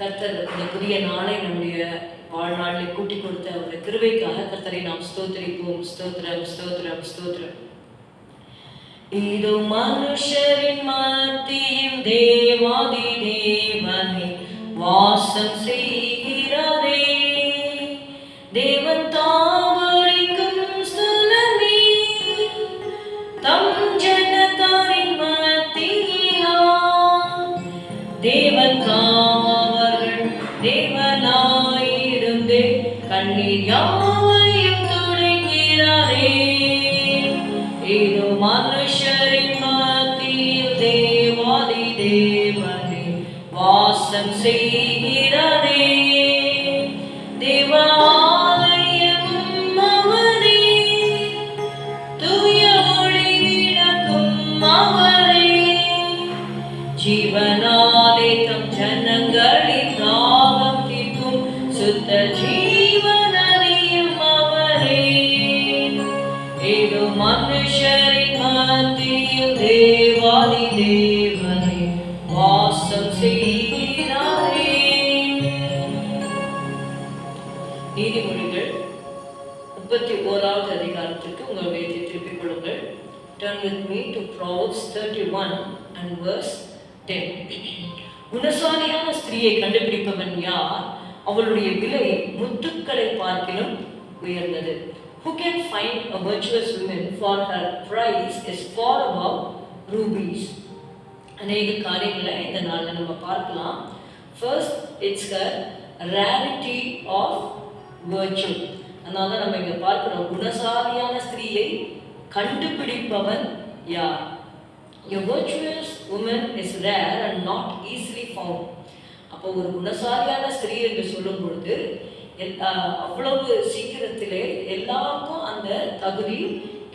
கர்த்தர் இந்த புதிய நாளை நம்முடைய வாழ்நாளில் கூட்டி கொடுத்த அவருடைய கிருவைக்காக கர்த்தரை நாம் ஸ்தோத்திரிப்போம். ஸ்தோத்திரம் ஸ்தோத்திரம் ஸ்தோத்திரம். இது மனுஷரின் மத்தியும் தேவாதி தேவனை வாசம் செய்கிறதே தேவன் தேவனாயிருந்து கண்ணீர் யாவையும் துடைக்கிறாரே. இது மனுஷரின் மத்தியில் தேவாதி தேவனே வாசம் செய்கிறாரே ஜீவனாலே தம் ஜனங்களின் தீர்க்கும் ஜீவனறியும் அவரே. இது மனுஷரின் மத்தியில் தேவாதி தேவனை வாசம் செய்கிறாரே. நீதிமொழிகள் முப்பத்தி ஓராவது அதிகாரத்திற்கு உங்கள் வேலை திருப்பிக் கொள்ளுங்கள். Turn with me to Proverbs 31 and verse 10. குணசாலியான ஸ்திரீயை கண்டுபிடிப்பவன் யார்? அவளுடைய விலை முத்துக்களை பார்க்கிலும் உயர்ந்தது Who can find a virtuous woman for her price is far above rubies. அநேக காரியங்களை இந்த நாளில் நம்ம பார்க்கலாம் first it's her rarity of virtue அதனால தான் நம்ம இங்கே பார்க்குறோம் குணசாலியான ஸ்திரீயை கண்டுபிடிப்பவன் யார் A virtuous woman is rare and not easily found. அப்போ ஒரு குணசாலியான ஸ்திரீ என்று சொல்லும் பொழுது அவ்வளவு சீக்கிரத்திலே எல்லாருக்கும் அந்த தகுதி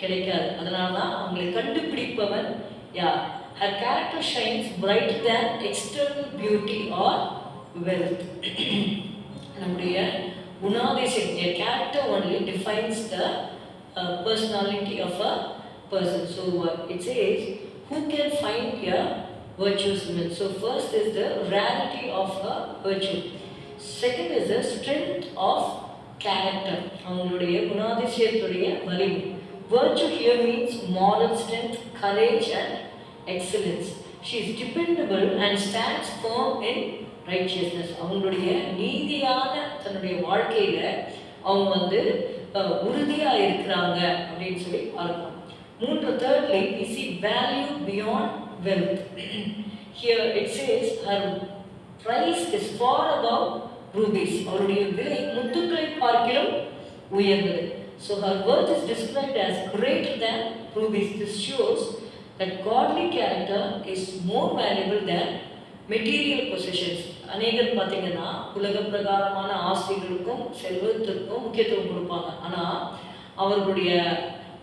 கிடைக்காது. அதனால தான் அவங்களை கண்டுபிடிப்பவன் யார்? Her character shines bright than external beauty or wealth நம்முடைய குணாதிசயம் uh, a character only defines the personality of a person so it's uh, who can who can virtues a so first is the rarity of her virtue second is the strength of character அவங்களுடைய குணாதிசயத்துடைய வலிமை virtue here means moral strength courage and excellence she is dependable and stands firm in righteousness அவங்களுடைய நீதியான தன்னுடைய வாழ்க்கையில் அவங்க வந்து உறுதியாக இருக்கிறாங்க அப்படின்னு சொல்லி பார்க்கணும் மூன்று thirdly is a value beyond wealth here it says her price is far above rubies அவருடைய விலை முத்துக்களை பார்க்கிலும் உயர்ந்தது so her worth is described as greater than rubies this shows that godly character is more valuable than material possessions அநேகர் பார்த்தீங்கன்னா உலக பிரகாரமான ஆசைகளுக்கும் செல்வத்திற்கும் முக்கியத்துவம் கொடுப்பாங்க ஆனால் அவர்களுடைய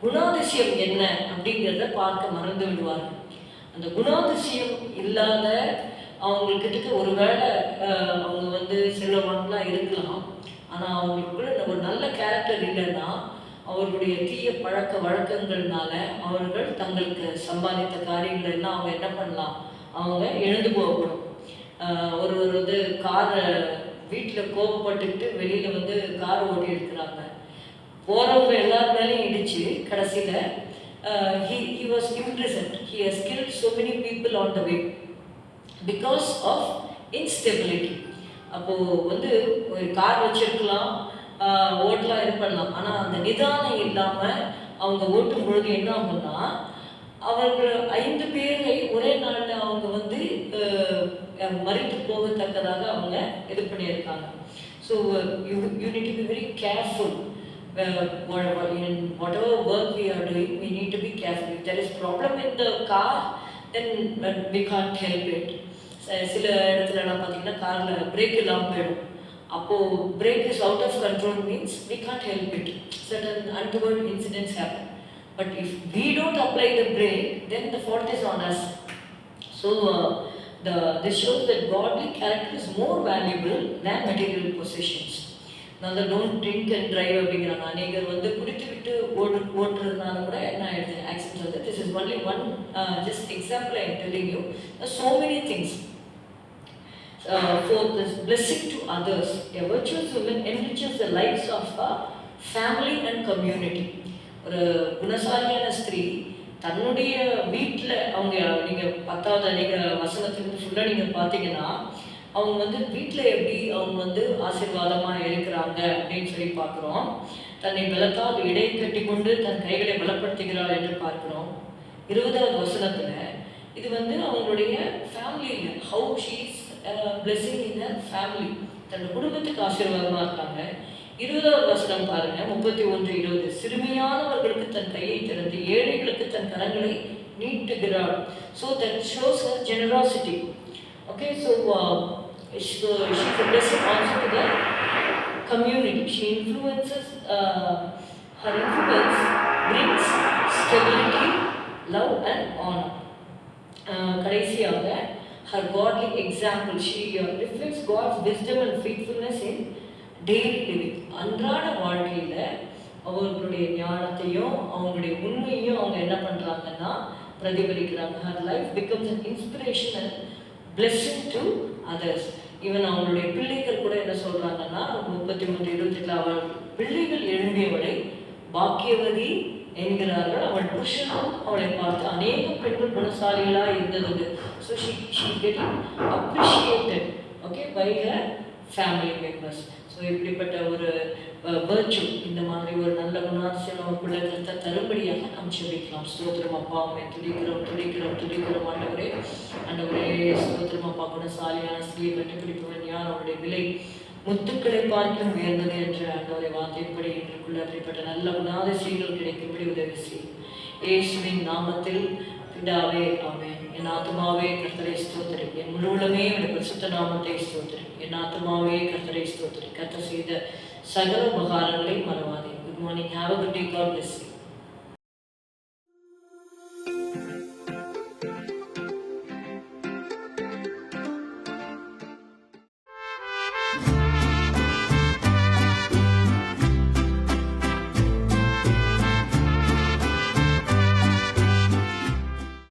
குணாதிசயம் என்ன அப்படிங்கிறத பார்க்க மறந்து விடுவார்கள் அந்த குணாதிசயம் இல்லாத அவங்கக்கிட்ட ஒருவேளை அவங்க வந்து செல்வவான்களாக இருக்கலாம். ஆனால் அவங்களுக்குள்ள இந்த ஒரு நல்ல கேரக்டர் இல்லைன்னா அவர்களுடைய தீய பழக்க வழக்கங்கள்னால அவர்கள் தங்களுக்கு சம்பாதித்த காரியங்கள் எல்லாம் அவங்க என்ன பண்ணலாம்? அவங்க எழுந்து போகணும். ஒருவர் வந்து காரை வீட்டில் கோபப்பட்டுக்கிட்டு வெளியில் வந்து கார் ஓட்டி எடுக்கிறாங்க போகிறவங்க எல்லார் இடிச்சு கடைசியில் he he was impressed he has killed so many people on the way because of instability அப்போது வந்து ஒரு கார் வச்சிருக்கலாம் ஓட்டெலாம் ஓட்டலாம் இது பண்ணலாம் ஆனால் அந்த நிதானம் இல்லாமல் அவங்க ஓட்டும் பொழுது என்ன ஆகும்னா அவர்கள் ஐந்து பேரை ஒரே நாளில் அவங்க வந்து மறித்து போகத்தக்கதாக அவங்க இது பண்ணியிருக்காங்க. So you you need to be very careful in whatever work we are doing, we need to be careful. If there is problem in the car, then uh, we can't help it. ச- சில இடத்துலலாம் பார்த்தீங்கன்னா காரில் break இல்லாமல் போயிடும் அப்போது brake is out of control means we can't help it certain untoward incidents happen but if we don't apply the brake then the fault is on us so uh, the this shows that godly character is more valuable than material possessions don't drink and drive அப்படிங்கிறாங்க அநேகர் வந்து குடித்து விட்டு ஓட்டு ஓட்டுறதுனால கூட என்ன ஆயிடுது accident வந்து this is only one just example I telling you so many things four fourth blessing to others a A virtuous woman the lifes of a family and community ஒரு குணசாலியான ஸ்திரீ தன்னுடைய வீட்டில் அவங்க நீங்கள் பத்தாவது நீங்கள் வசனத்துக்கு ஃபுல்லாக நீங்கள் பார்த்தீங்கன்னா அவங்க வந்து வீட்டில் எப்படி அவங்க வந்து ஆசீர்வாதமாக இருக்கிறாங்க அப்படின்னு சொல்லி பார்க்குறோம். தன்னை பலத்தால் இடை கட்டி கொண்டு தன் கைகளை பலப்படுத்துகிறாள் என்று பார்க்குறோம். இருபதாவது வசனத்தில் இது வந்து அவங்களுடைய ஃபேமிலியில் how she's blessing in a family தன் குடும்பத்துக்கு ஆசீர்வாதமாக இருக்காங்க. இருபதாவது வசனம் பாருங்க முப்பத்தி ஒன்று இருபது. சிறுமியானவர்களுக்கு தன் கையை திறந்து ஏழைகளுக்கு தன் கரங்களை நீட்டுகிறாள். So that shows her generosity okay so she's a blessing also to the community. She influences, uh, her influence brings stability, love and honor. Uh, கடைசியாக her godly example, she uh, reflects God's wisdom and faithfulness in daily living. அன்றாட வாழ்க்கையில் அவர்களுடைய ஞானத்தையும் அவங்களுடைய உண்மையும் அவங்க என்ன பண்ணுறாங்கன்னா பிரதிபலிக்கிறாங்க her life becomes an inspiration and blessing to others even அவங்களுடைய பிள்ளைகள் கூட என்ன சொல்றாங்கன்னா முப்பத்தி மூன்று இருபத்தெட்டில் அவள் பிள்ளைகள் எழும்பியவளை பாக்கியவதி என்கிறார்கள். அவள் புருஷனும் அவளை பார்த்து அநேக பெண்கள் குணசாலிகளாக இருந்தது so she she getting appreciated okay by her family members so இப்படிப்பட்ட ஒரு வேர்ச்சு இந்த மாதிரி ஒரு நல்ல குணாதிசயம் நமக்குள்ள தரும்படியாக நாம் செபிக்கலாம் ஸ்தோத்திரம் அப்பா அம்மை துடிக்கிறோம் துடிக்கிறோம் துடிக்கிறோம் ஆண்டவரே. ஆண்டவரே ஸ்தோத்திரம் அப்பா குணசாலியான ஸ்திரியை கண்டுபிடிப்பவன் யார்? அவருடைய விலை முத்துக்களை பார்க்கும் உயர்ந்தது என்ற ஆண்டவரை வார்த்தைப்படி இன்றுக்குள்ள அப்படிப்பட்ட நல்ல குணாதிசயங்கள் கிடைக்கும்படி உதவி செய்யும். இயேசுவின் நாமத்தில் பிதாவே ஆமென் என் ஆத்மாவே கர்த்தரை ஸ்தோத்திரி என் முழு உள்ளமே என் பரிசுத்த நாமத்தை ஸ்தோத்திரி என் ஆத்மாவே கர்த்தரை ஸ்தோத்திரி கர்த்தர் செய்த சகல உபகாரங்களை மறவாதே good morning have a good day God bless you